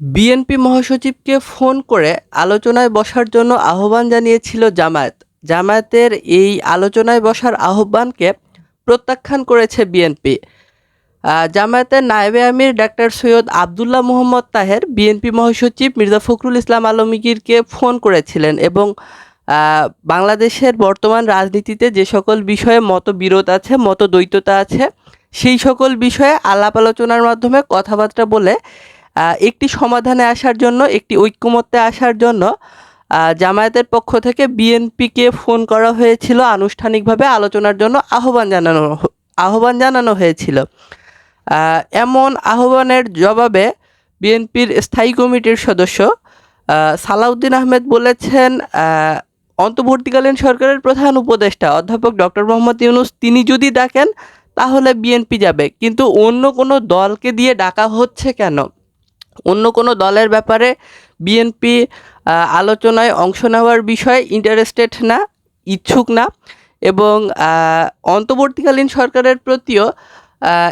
BNP মহাসচিবকে phone করে আলোচনায় বসার জন্য আহ্বান জানিয়েছিল জামায়াত। জামায়াতের এই আলোচনায় বসার আহ্বানকে প্রত্যাখ্যান করেছে বিএনপি। জামায়াতের নায়েবে আমির ডাক্তার সৈয়দ আবদুল্লাহ মোহাম্মদ তাহের বিএনপি মহাসচিব মির্জা ফখরুল ইসলাম আলমগীরকে ফোন করেছিলেন এবং বাংলাদেশের বর্তমান রাজনীতিতে যে সকল বিষয়ে মতবিরোধ আছে, মতদ্বৈততা আছে, সেই সকল বিষয়ে আলাপ আলোচনার মাধ্যমে কথাবার্তা বলে একটি সমাধানে আসার জন্য, একটি ঐক্যমত্যে আসার জন্য জামায়াতের পক্ষ থেকে বিএনপিকে ফোন করা হয়েছিল আনুষ্ঠানিকভাবে আলোচনার জন্য আহ্বান জানানো আহ্বান জানানো হয়েছিল। এমন আহ্বানের জবাবে বিএনপির স্থায়ী কমিটির সদস্য সালাউদ্দিন আহমেদ বলেছেন অন্তর্বর্তীকালীন সরকারের প্রধান উপদেষ্টা অধ্যাপক ডক্টর মোহাম্মদ ইউনুস, তিনি যদি ডাকেন, তাহলে বিএনপি যাবে। কিন্তু অন্য কোনো দলকে দিয়ে ডাকা হচ্ছে কেন? অন্য কোনো দলের ব্যাপারে বিএনপি আলোচনায় অংশ নেওয়ার বিষয়ে ইন্টারেস্টেড না, ইচ্ছুক না এবং অন্তর্বর্তীকালীন সরকারের প্রতিও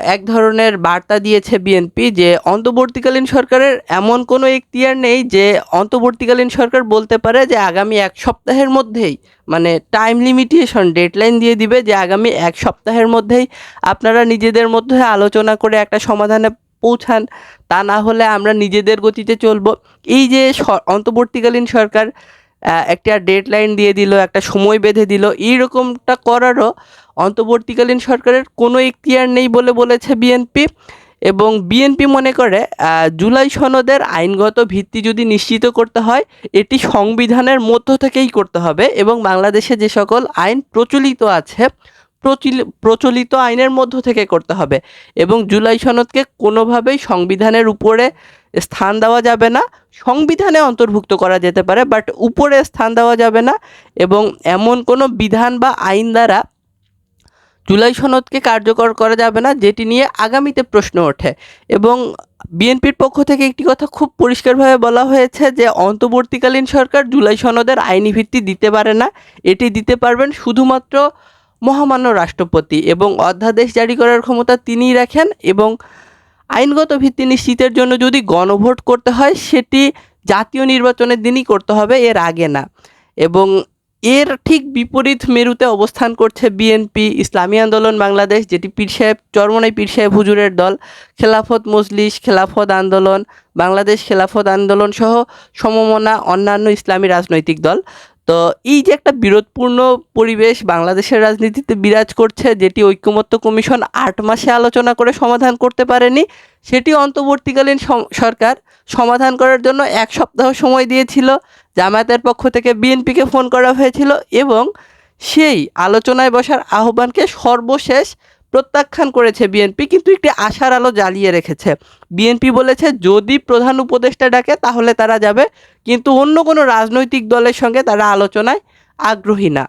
এক ধরনের বার্তা দিয়েছে বিএনপি যে অন্তর্বর্তীকালীন সরকারের এমন কোনো এখতিয়ার নেই যে অন্তর্বর্তীকালীন সরকার বলতে পারে যে আগামী এক সপ্তাহের মধ্যেই মানে টাইম লিমিটেশন ডেডলাইন দিয়ে দিবে যে আগামী এক সপ্তাহের মধ্যেই আপনারা নিজেদের মধ্যে আলোচনা করে একটা সমাধানে পৌঁছান, তা না হলে আমরা নিজেদের গতিতে চলবো। এই যে অন্তর্বর্তীকালীন সরকার একটা ডেডলাইন দিয়ে দিল, একটা সময় বেঁধে দিল, এইরকমটা করারও অন্তর্বর্তীকালীন সরকারের কোনো এখতিয়ার নেই বলে বলেছে বিএনপি এবং বিএনপি মনে করে জুলাই সনদের আইনগত ভিত্তি যদি নিশ্চিত করতে হয়, এটি সংবিধানের মধ্য থেকেই করতে হবে এবং বাংলাদেশে যে সকল আইন প্রচলিত আছে প্রচলিত আইনের মধ্য থেকে করতে হবে এবং জুলাই সনদকে কোনোভাবেই সংবিধানের উপরে স্থান দেওয়া যাবে না। সংবিধানে অন্তর্ভুক্ত করা যেতে পারে বাট উপরে স্থান দেওয়া যাবে না এবং এমন কোনো বিধান বা আইন দ্বারা জুলাই সনদকে কার্যকর করা যাবে না, যেটি নিয়ে আগামীতে প্রশ্ন ওঠে। এবং বিএনপির পক্ষ থেকে একটি কথা খুব পরিষ্কারভাবে বলা হয়েছে যে, অন্তর্বর্তীকালীন সরকার জুলাই সনদের আইনি ভিত্তি দিতে পারে না। এটি দিতে পারবেন শুধুমাত্র মহামান্য রাষ্ট্রপতি এবং অধ্যাদেশ জারি করার ক্ষমতা তিনিই রাখেন এবং আইনগত ভিত্তি নিশ্চিতের জন্য যদি গণভোট করতে হয়, সেটি জাতীয় নির্বাচনের দিনই করতে হবে, এর আগে না। এবং এর ঠিক বিপরীত মেরুতে অবস্থান করছে বিএনপি, ইসলামী আন্দোলন, বাংলাদেশ, যেটি পীর সাহেব, চরমনাই পীর সাহেব হুজুরের দল, খেলাফত মজলিস, খেলাফত আন্দোলন, বাংলাদেশ খেলাফত আন্দোলন সহ সমমনা অন্যান্য ইসলামী রাজনৈতিক দল। তো এই যে একটা বিরোধপূর্ণ পরিবেশ বাংলাদেশের রাজনীতিতে বিরাজ করছে, যেটি ঐক্যমত্য কমিশন আট মাসে আলোচনা করে সমাধান করতে পারেনি, সেটি অন্তর্বর্তীকালীন সরকার সমাধান করার জন্য এক সপ্তাহ সময় দিয়েছিল। জামায়াতের পক্ষ থেকে বিএনপিকে ফোন করা হয়েছিল এবং সেই আলোচনায় বসার আহ্বানকে সর্বশেষ প্রত্যাখ্যান করেছে বিএনপি, কিন্তু একটি আশার আলো জ্বালিয়ে রেখেছে। বিএনপি বলেছে, যদি প্রধান উপদেষ্টা ডাকে, তাহলে তারা যাবে, কিন্তু অন্য কোনো রাজনৈতিক দলের সঙ্গে তারা আলোচনায় আগ্রহী না।